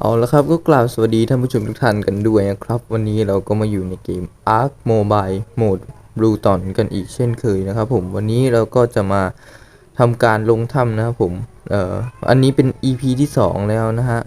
เอาละครับก็กล่าวสวัสดีท่านผู้ชมทุกท่านกันด้วยนะครับ วันนี้เราก็มาอยู่ในเกม Ark Mobile Mode Blue t o n กันอีกเช่นเคยนะครับผมวันนี้เราก็จะมาทำการลงถ้ำนะครับผมเอ่ออันนี้เป็น EP ที่ 2 แล้วนะฮะ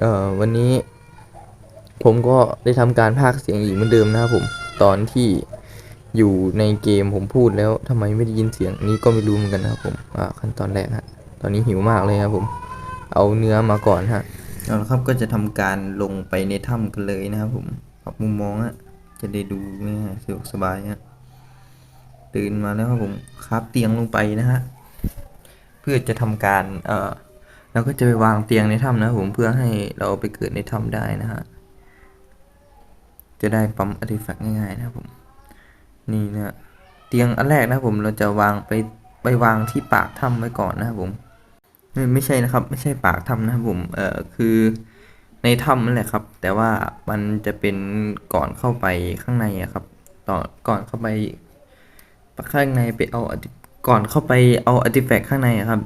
เอ่อวันนี้ผมก็ได้ทำการพากย์เสียงอีกเหมือนเดิมนะครับผมตอนที่อยู่ในเกมผมพูดแล้วทำไมไม่ได้ยินเสียงนี้ก็ไม่รู้เหมือนกันนะครับผมอ่าขั้นตอนแรกฮะตอนนี้หิวมากเลยครับผม เอาเนื้อมาก่อนฮะ เอาละครับก็จะทำการลงไปในถ้ำกันเลยนะครับผมปรับมุมมองอะจะได้ดูง่ายสะดวกสบายฮะตื่นมาแล้วครับผมคาบเตียงลงไปนะฮะเพื่อจะทำการเอ่อเราก็จะไปวางเตียงในถ้ำนะผมเพื่อให้เราไปเกิดในถ้ำได้นะฮะจะได้ปั๊มอาร์ติแฟกต์ง่ายๆนะผมนี่นะเตียงอันแรกนะผมเราจะวางไปไปวางที่ปากถ้ำไว้ก่อนนะครับผม ไม่ไม่ใช่นะครับ ไม่ใช่ปากถ้ำนะครับผมเอ่อคือในถ้ำนั่นแหละครับ แต่ว่ามันจะเป็นก่อนเข้าไปข้างในอะครับต่อก่อนเข้าไปข้างในไปเอาก่อนเข้าไปเอาอาร์ติแฟกต์ข้างในอะครับ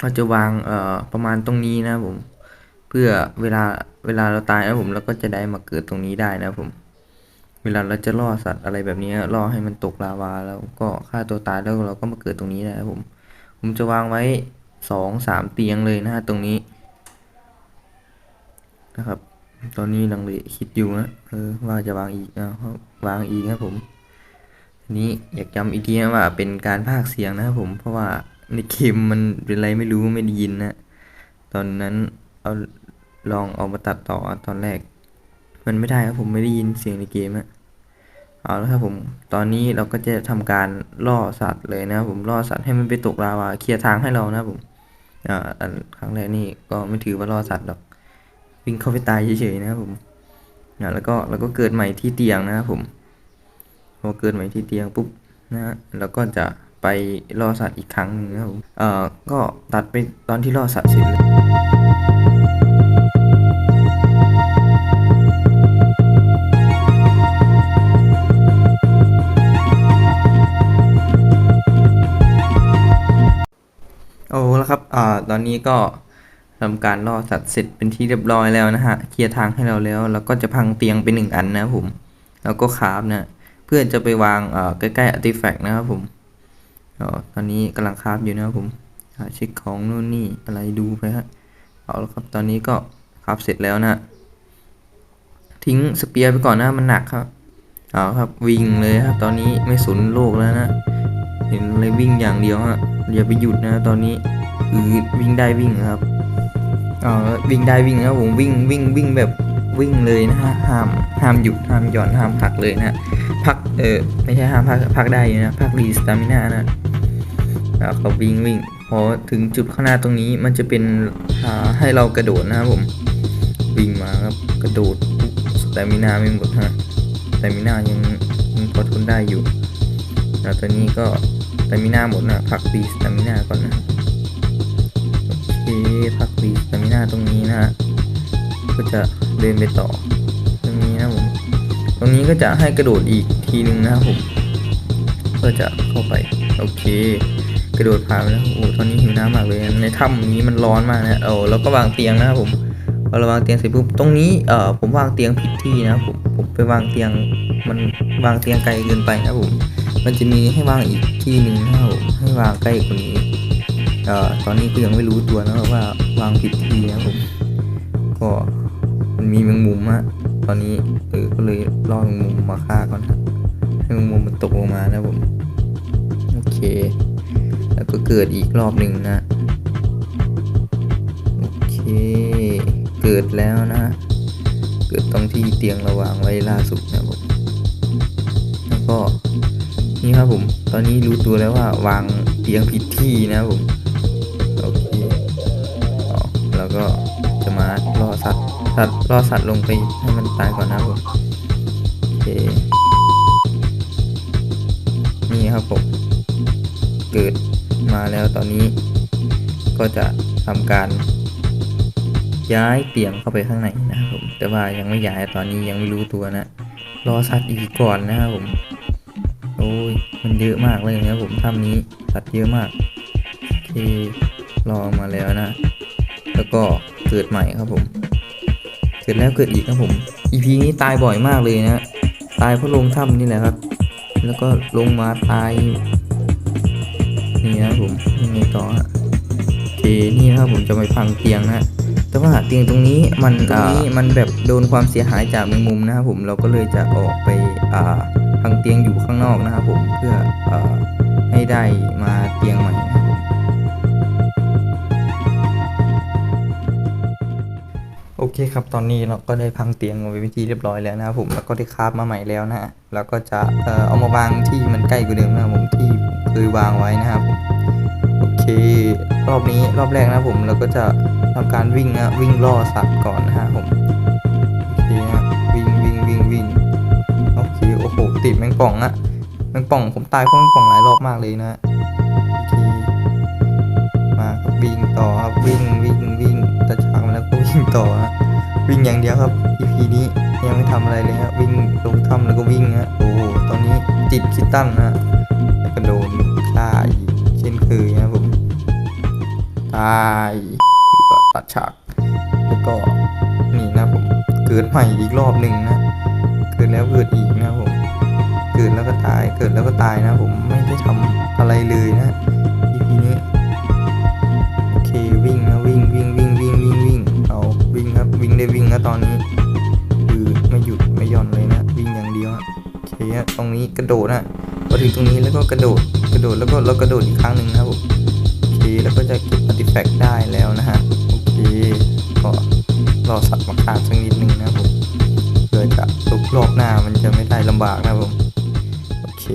เราจะวางเอ่อประมาณตรงนี้นะผม เพื่อเวลาเวลาเราตายนะผมเราก็จะได้มาเกิดตรงนี้ได้นะผม เวลาเราจะล่อสัตว์อะไรแบบนี้ล่อให้มันตกลาวาแล้วก็ฆ่าตัวตายแล้วเราก็มาเกิดตรงนี้ได้นะผม ผมจะวางไว้ สองสามเตียงเลยนะฮะตรงนี้ นะครับ ตอนนี้ลังเลคิดอยู่นะเออว่าจะวางอีกนะวางอีกนะครับผมนี้อยากย้ำอีกทีนะว่าเป็นการพากย์เสียงนะครับผมเพราะว่าในเกมมันเป็นไรไม่รู้ไม่ได้ยินนะตอนนั้นเอาลองเอามาตัดต่อตอนแรก มันไม่ได้ครับผมไม่ได้ยินเสียงในเกมอะเอาแล้วครับผมตอนนี้เราก็จะทำการล่อสัตว์เลยนะครับผมล่อสัตว์ให้มันไปตกลาวาเคลียร์ทางให้เรานะครับผม อ่าอันครั้งแรกนี่ก็ไม่ถือว่าล่อสัตว์หรอก วิ่งเข้าไปตายเฉยๆนะครับผมอ่าแล้วก็แล้วก็เกิดใหม่ที่เตียงนะครับผมพอเกิดใหม่ที่เตียงปุ๊บนะฮะแล้วก็จะไปล่อสัตว์อีกครั้งหนึงนะครับผมเอ่อก็ตัดไปตอนที่ล่อสัตว์เสร็จ แล้วครับอ่าตอนนี้ก็ทำการล่อสัตว์เสร็จเป็นที่เรียบร้อยแล้วนะฮะ เคลียร์ทางให้เราแล้ว แล้วก็จะพังเตียงไปหนึ่งอันนะผม แล้วก็คราฟนะเพื่อจะไปวางเอ่อใกล้ๆอาร์ติแฟกต์นะครับผมอ๋อตอนนี้กำลังคราฟอยู่นะครับผมหาเช็คของนู่นนี่อะไรดูไปฮะ เอาละครับตอนนี้ก็คราฟเสร็จแล้วนะทิ้งสเปียร์ไปก่อนนะมันหนักครับเอาครับวิ่งเลยครับ ตอนนี้ไม่สนโลกแล้วนะ เห็นเลยวิ่งอย่างเดียวฮะอย่าไปหยุดนะตอนนี้ คือวิ่งได้วิ่งนะครับอ๋อวิ่งได้วิ่งนะครับผมวิ่งวิ่งวิ่งแบบวิ่งเลยนะฮะห้ามห้ามหยุดห้ามหย่อนห้ามพักเลยนะฮะพักเออไม่ใช่ห้ามพักพักได้อยู่นะพักรีสตามินานะแล้วก็วิ่งวิ่งพอถึงจุดข้างหน้าตรงนี้มันจะเป็นอ่าให้เรากระโดดนะครับผมวิ่งมาครับกระโดดสตามินาไม่หมดฮะสตามินายังยังพอทนได้อยู่แล้วตอนนี้ก็สตามิน่าหมดนะพักรีสตามิน่าก่อนนะโอเค พักรีสตามิน่าตรงนี้นะฮะก็จะเดินไปต่อ ตรงนี้นะผม ตรงนี้ก็จะให้กระโดดอีกทีหนึ่งนะครับผมก็จะเข้าไป โอเค กระโดดผ่านไปแล้วโอ้ตอนนี้หิวน้ำมากเลย ในถ้ำนี้มันร้อนมากนะโอ้แล้วก็วางเตียงนะครับผมพอเราวางเตียงเสร็จปุ๊บตรงนี้เออผมวางเตียงผิดที่นะผมผมไปวางเตียงมันวางเตียงไกลเกินไปนะผมมันจะมีให้วางอีกที่หนึ่งนะครับผมให้วางใกล้กว่านี้ ตอนนี้ก็ยังไม่รู้ตัวนะว่าวางผิดที่นะผมก็มันมีแมงมุมฮะตอนนี้เออก็เลยล่อแมงมุมมาฆ่าก่อนฮะให้แมงมุมมันตกลงมานะผมโอเค แล้วก็เกิดอีกรอบหนึ่งนะโอเค เกิดแล้วนะ เกิดตรงที่เตียงระวางไว้ล่าสุดนะผมแล้วก็นี่ครับผม ตอนนี้รู้ตัวแล้วว่าวางเตียงผิดที่นะผม ก็จะมาล่อสัตว์สัตว์ล่อสัตว์ลงไปให้มันตายก่อนนะผมโอเคนี่ครับผมเกิดมาแล้วตอนนี้ ก็จะทำการย้ายเตียงเข้าไปข้างในนะครับผมแต่ว่ายังไม่ย้ายตอนนี้ยังไม่รู้ตัวนะรอสัตว์อีกก่อนนะครับผมโอ้ยมันเยอะมากเลยนะครับผมถ้ำนี้สัตว์เยอะมากโอเครอมาแล้วนะ แล้วก็เกิดใหม่ครับผม เกิดแล้วเกิดอีกครับผม EP นี้ตายบ่อยมากเลยนะตายเพราะลงถ้ำนี่แหละครับ แล้วก็ลงมาตายนี่นะผมยังไงต่อฮะเคนี่นะครับผมจะไปพังเตียงนะแต่ว่าเตียงตรงนี้มันตรงนี้มันแบบโดนความเสียหายจากแมงมุมนะครับผมเราก็เลยจะออกไปอ่าพังเตียงอยู่ข้างนอกนะครับผมเพื่ออ่าให้ได้มาเตียงใหม่นะ โอเคครับ ตอนนี้เราก็ได้พังเตียงมาเป็นที่เรียบร้อยแล้วนะครับผม แล้วก็ได้คราฟมาใหม่แล้วนะฮะ แล้วก็จะเอ่อเอามาวางที่มันใกล้กว่าเดิมนะครับผมที่เคยวางไว้นะครับผมโอเค รอบนี้รอบแรกนะผมเราก็จะทำการวิ่งนะวิ่งล่อสัตว์ก่อนนะฮะผม โอเคฮะวิ่งวิ่งวิ่งวิ่งโอเค โอ้โห ติดแมงป่องอะแมงป่องผมตายเพราะแมงป่องหลายรอบมากเลยนะ โอเค มาครับวิ่งต่อครับวิ่งวิ่งวิ่งแล้ วิ่งต่อฮะวิ่งอย่างเดียวครับ EP นี้ยังไม่ทำอะไรเลยฮะวิ่งลงถ้ำแล้วก็วิ่งฮะโอ้โหตอนนี้ติดคิตตันนะแล้วก็โดนฆ่าอีกเช่นเคยนะผมตายก็ตัดฉากแล้วก็นี่นะผมเกิดใหม่อีกรอบหนึ่งนะเกิดแล้วเกิดอีกนะผมเกิดแล้วก็ตายเกิดแล้วก็ตายนะ ผมไม่ได้ทำอะไรเลยนะ EP นี้โอเควิ่งนะวิ่งวิ่งวิ่ง ได้วิ่งนะตอนนี้คือไม่หยุดไม่หย่อนเลยนะวิ่งอย่างเดียวโอเคฮะตรงนี้กระโดดนะพอถึงตรงนี้แล้วก็กระโดดกระโดดแล้วก็แล้วกระโดดอีกครั้งหนึ่งนะครับผมโอเคแล้วก็จะเก็บอาร์ติแฟกต์ได้แล้วนะฮะโอเคก็รอสัตว์มาฆ่าสักนิดนึงนะครับผมเพื่อจะลุกรอบหน้ามันจะไม่ได้ลำบากนะครับผมโอเค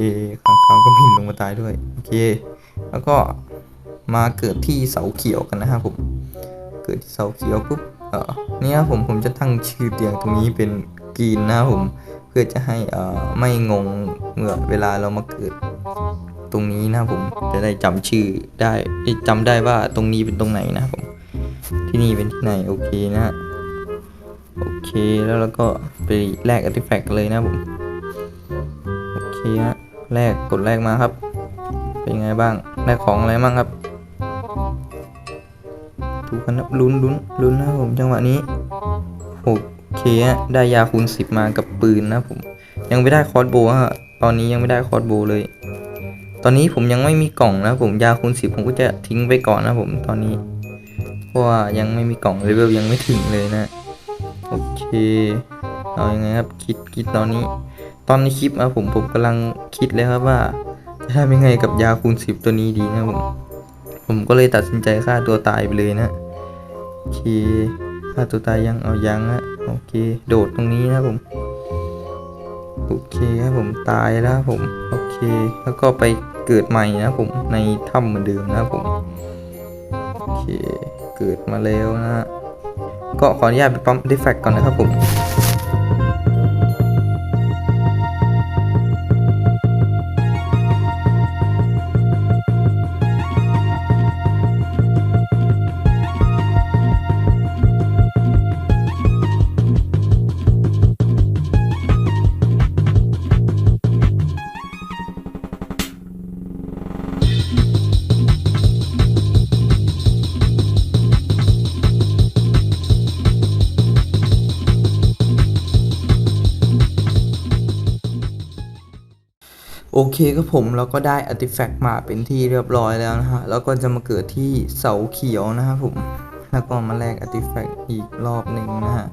ข้างคาวก็บินลงมาตายด้วยโอเค แล้วก็มาเกิดที่เสาเขียวกันนะครับผม เกิดที่เสาเขียวปุ๊บ เออนี่ยครับผมผมจะตั้งชื่อเตียงตรงนี้เป็นกรีนนะครับผมเพื่อจะให้เอ่อไม่งงเมื่อเวลาเรามาเกิดตรงนี้นะผมจะได้จำชื่อได้เอ้ยจำได้ว่าตรงนี้เป็นตรงไหนนะผมที่นี่เป็นที่ไหนโอเคนะโอเคแล้วเราก็ไปแลกอาร์ติแฟกต์เลยนะผมโอเคฮะแลกกดแลกมาครับ เป็นไงบ้างแลกของอะไรบ้างครับ ดูกันนะลุ้นลุ้นลุ้นนะผมจังหวะนี้โอเคได้ยาคูณสิบมากับปืนนะผม ยังไม่ได้คอร์สโบว์ฮะตอนนี้ยังไม่ได้คอร์สโบว์เลย ตอนนี้ผมยังไม่มีกล่องนะผมยาคูณสิบผมก็จะทิ้งไปก่อนนะผมตอนนี้ เพราะว่ายังไม่มีกล่องเลเวลยังไม่ถึงเลยนะโอเคเอาอยังไงครับคิดคิดตอนนี้ ตอนในคลิปนะผมผมกำลังคิดเลยครับว่าจะทำยังไงกับยาคูณสิบตัวนี้ดีนะผม ผมก็เลยตัดสินใจฆ่าตัวตายไปเลยนะโอเคฆ่าตัวตายยังเอายังฮะโอเค โดดตรงนี้นะผมโอเคครับผมตายแล้วผมโอเค แล้วก็ไปเกิดใหม่นะผมในถ้ำเหมือนเดิมนะผมโอเคเกิดมาแล้วนะฮะก็ขออนุญาตไปปั๊มดิแฟกก่อนนะครับผม โอเคครับผมเราก็ได้อาร์ติแฟกต์มาเป็นที่เรียบร้อยแล้วนะฮะ แล้วก็จะมาเกิดที่เสาเขียวนะครับผม แล้วก็มาแลกอาร์ติแฟกต์อีกรอบหนึ่งนะฮะ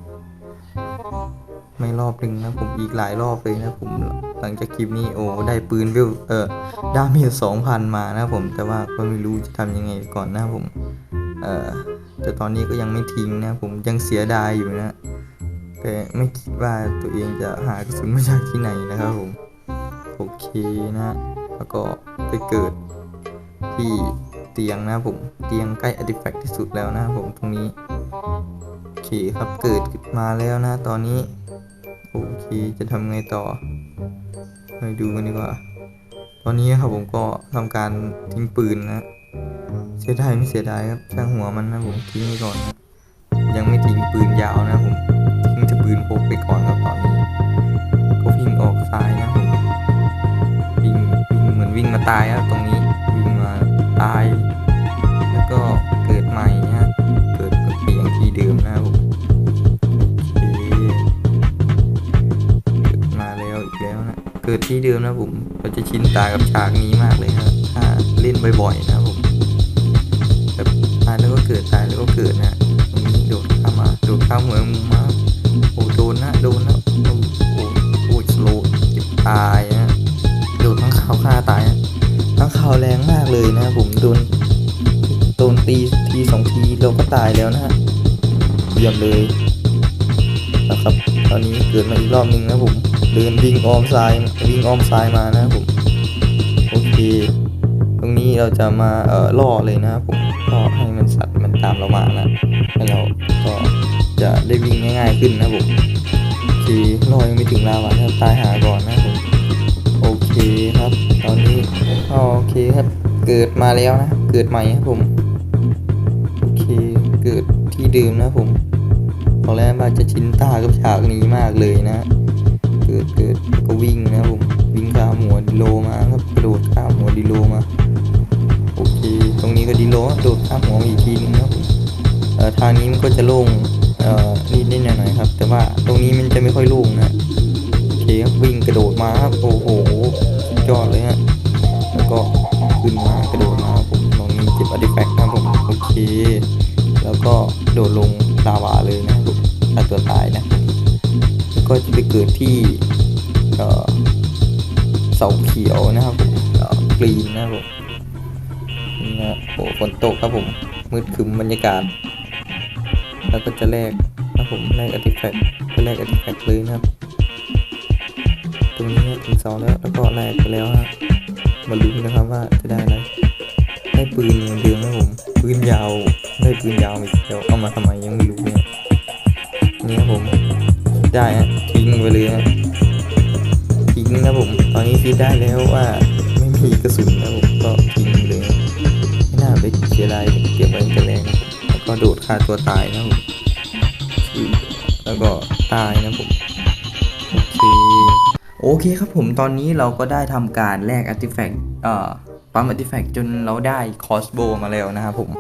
ไม่รอบหนึ่งนะผมอีกหลายรอบเลยนะผม หลังจากคลิปนี้โอ้ได้ปืนเวเออดาเมจสองพันมานะผม แต่ว่าก็ไม่รู้จะทำยังไงก่อนนะผม เออแต่ตอนนี้ก็ยังไม่ทิ้งนะผมยังเสียดายอยู่นะ แต่ไม่คิดว่าตัวเองจะหากระสุนมาจากที่ไหนนะครับผม โอเคนะ แล้วก็ไปเกิดที่เตียงนะผม เตียงใกล้อาดิแฟกต์ที่สุดแล้วนะผมตรงนี้ โอเคครับเกิดมาแล้วนะ ตอนนี้ โอเคจะทำไงต่อไปดูกันดีกว่า ตอนนี้ครับผมก็ทำการทิ้งปืนนะเสียดายไม่เสียดายครับช่างหัวมันนะผมทิ้งไปก่อนนะยังไม่ทิ้งปืนยาวนะผมทิ้งแต่ปืนพกไปก่อนครับตอนนี้ก็วิ่งออกซ้ายนะผม มาตายครับตรงนี้วิ่งมาตาย แล้วก็เกิดใหม่ฮะเกิดเปลี่ยนที่เดิมนะครับโอเกิดมาแล้วอีกแล้วนะเกิดที่เดิมนะผมเราจะชินตากับฉากนี้มากเลยครับถ้าเล่นบ่อยๆนะผมแบบตายแล้วก็เกิดตายแล้วก็เกิดนะตรงนี้โดดข้ามมาโดดข้ามเหมืองมาโอ้โดนนะโดนนะโอ้โอ้โลเจ็บตายาวแรงมากเลยนะผมโดนโดนตีทีสองทีเราก็ตายแล้วนะฮะเยี่ยมเลยนะครับ ตอนนี้เกิดมาอีกรอบหนึงนะผมเดินวิ่งอ้อมซ้ายวิ่งอ้อมซ้ายมานะผมโอเค ตรงนี้เราจะมาเอ่อล่อเลยนะผมล่อให้มันสัตว์มันตามเรามานะแล้เราก็จะได้วิ่งง่ายๆขึ้นนะผมโอเคล่อยังไม่ถึงลาวานะครับตายหาก่อนนะผมโอเคครับ ตอนนี้โอเคครับ เกิดมาแล้วนะ เกิดใหม่ครับผม โอเค เกิดที่เดิมนะผมตอนแรกว่าจะชินตากับฉากนี้มากเลยนะ เกิดเกิดก็วิ่งนะผม วิ่งข้ามหัวดิโลมาครับ กระโดดข้ามหัวดิโลมา โอเค ตรงนี้ก็ดิโลโดดข้ามหัวอีกทีนึงนะครับผมเอ่อทางนี้มันก็จะโล่งเอ่อนิดนิดหน่อยหน่อยครับ แต่ว่าตรงนี้มันจะไม่ค่อยโล่งนะ โอเคครับวิ่งกระโดดมาครับ โอ้โห ยอดเลยฮะ แล้วก็ขึ้นมากระโดดมาผมตรงนี้เก็บอาร์ติแฟกต์นะผมโอเค แล้วก็โดดลงลาวาเลยนะผมฆ่าตัวตายนะ แล้วก็จะไปเกิดที่เสาเขียวนะครับผมกรีนนะครับผมนี่นะโอ้ฝนตกครับผม มืดคึมบรรยากาศ แล้วก็จะแลกนะผมแลกอาร์ติแฟกต์ก็แลกอาร์ติแฟกต์เลยนะครับ ตรงนี้ถึงเสาแล้วแล้วก็แลกไปแล้วฮะมาลุ้นนะครับว่าจะได้อะไรได้ปืนอย่างเดิมนะผมปืนยาวได้ปืนยาวอีกเดี๋ยวเอามาทำไมยังไม่รู้เนี่ยนี่ครับผมได้ฮะทิ้งไปเลยฮะทิ้งนะผมตอนนี้คิดได้แล้วว่าไม่มีกระสุนนะผมก็ทิ้งเลยไม่น่าไปเสียดายเก็บไว้จะแรงแล้วก็โดดฆ่าตัวตายนะผมแล้วก็ตายนะผมโอเค โอเคครับผมตอนนี้เราก็ได้ทำการแลกอาร์ติแฟกต์เอ่อปั๊มอาร์ติแฟกต์จนเราได้คอสโบมาแล้วนะครับผม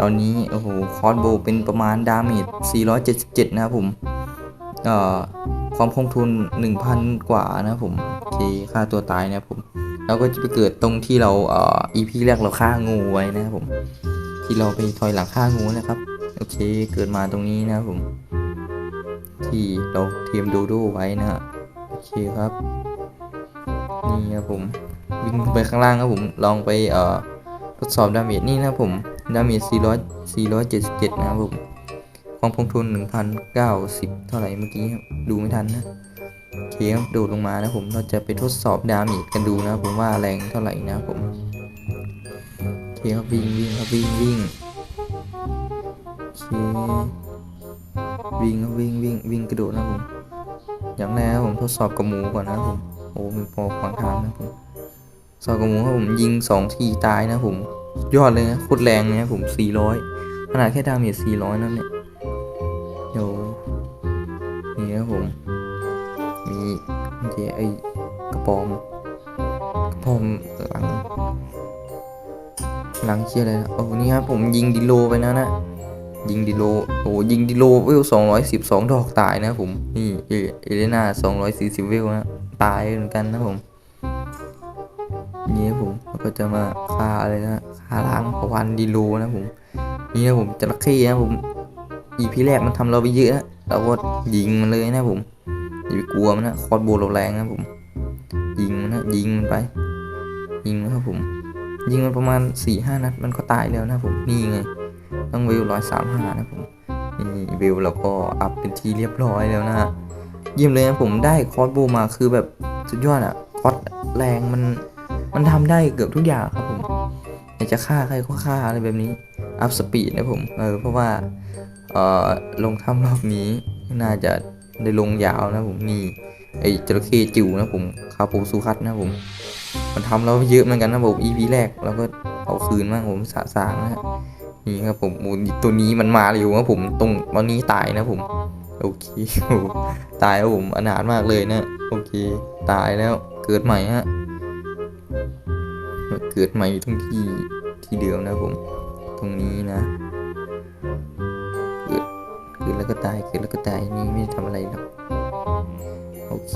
ตอนนี้โอ้โหคอสโบเป็นประมาณดาเมจ477 นะครับผม เอ่อความคงทุน 1,000 กว่านะครับผมโอเคค่าตัวตายนะครับผมเราก็จะไปเกิดตรงที่เราเอ่อ EP แรกเราฆ่างูไว้นะครับผม ที่เราไปถอยหลังฆ่างูนะครับโอเคเกิดมาตรงนี้นะครับผม ที่เราเทียมโดโดไว้นะฮะโอ เคครับ นี่ครับผม วิ่งไปข้างล่างครับผม ลองไปเอ่อทดสอบดาเมจนี่นะครับผมดาเมจ400 477 นะครับผมความคงทุน 1,090 เท่าไหร่เมื่อกี้ครับดูไม่ทันนะโอเคครับโดดลงมานะผมเราจะไปทดสอบดาเมจกันดูนะครับผมว่าแรงเท่าไหร่นะครับผมโอเคครับวิ่งวิ่งครับวิ่งวิ่งโอเควิ่งครับวิ่งวิ่งวิ่งกระโดดนะครับผม อย่างแรกผมทดสอบกับหมูก่อนนะผม โอ้มีปอขวางทางนะผมสอบกับหมูครับผมยิงสองทีตายนะผม ยอดเลยนะโคตรแรงเนะครับผม400ขนาดแค่ดาเมจ400นั่นเนี่ยเดี๋ยวนี่ครับผม มีเมื่อกี้ไอกระปอมกระปอมหลังหลังเชียอะไรนะโอ้นี่ครับผมยิงดิโลไปนะนะ ยิงดิโลโอ้ยิงดิโลเวลสองร้อยสิบสองดอกตายนะผม นี่เอเลนาสองร้อยสี่สิบเวลนะตายเหมือนกันนะผมนี่ครับผมก็จะมาฆ่าอะไรนะฆ่าล้างพวันดิโลนะผม นี่นะผมจระเข้นะผมอีพีแรกมันทำเราไปเยอะนะเราก็ยิงมันเลยนะผมอย่าไปกลัวมันนะคอร์ดโบเราแรงนะผม ยิงมันนะยิงมันไป ยิงนะครับผม ยิงมันประมาณ4ี่ห้านัดมันก็ตายแล้วนะผมนี่ไง ต้องเวร้อยสามห้านะผมนี่เวลเราก็อัพเป็นที่เรียบร้อยแล้วนะฮะเยี่ยมเลยนะผมได้คอร์สโบมาคือแบบสุดยอดอะคอร์สแรงมันมันทำได้เกือบทุกอย่างครับผมอยากจะฆ่าใครก็ฆ่าอะไรแบบนี้อัพสปีดนะผมเออเพราะว่าเอ่อลงถ้ำรอบนี้น่าจะได้ลงยาวนะผมนี่ไอ้จระเข้จิ๋วนะผมคาปูซูคัตนะผม มันทำเราเยอะเหมือนกันนะผม EP แรกเราก็เอาคืนมากผมสะสางนะฮะ นี่ครับผมตัวนี้มันมาเร็วครับผมตรงตอนนี้ตายนะผม โอเคตายแล้วผมอนาถมากเลยนะโอเค ตายแล้วเกิดใหม่ฮะเกิดใหม่อยู่ตรงที่ที่เดิมนะผม ตรงนี้นะเกิดเกิดแล้วก็ตายเกิดแล้วก็ตายนี่ไม่ได้ทำอะไรหรอกโอเค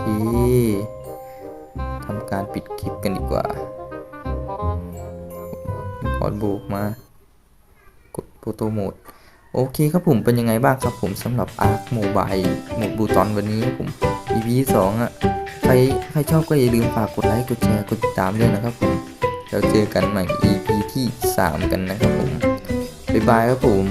ทำการปิดคลิปกันดีกว่าขอโบกมา โปรโตโหมดโอเคครับผมเป็นยังไงบ้างครับผมสำหรับ Ark Mobile โหมดบูตอนวันนี้ครับผม EP 2อะใครใครชอบก็อย่าลืมฝากกดไลค์กดแชร์กดติดตามด้วยนะครับผมแล้วเจอกันใหม่ EP ที่ 3 กันนะครับผมบ๊ายบายครับผม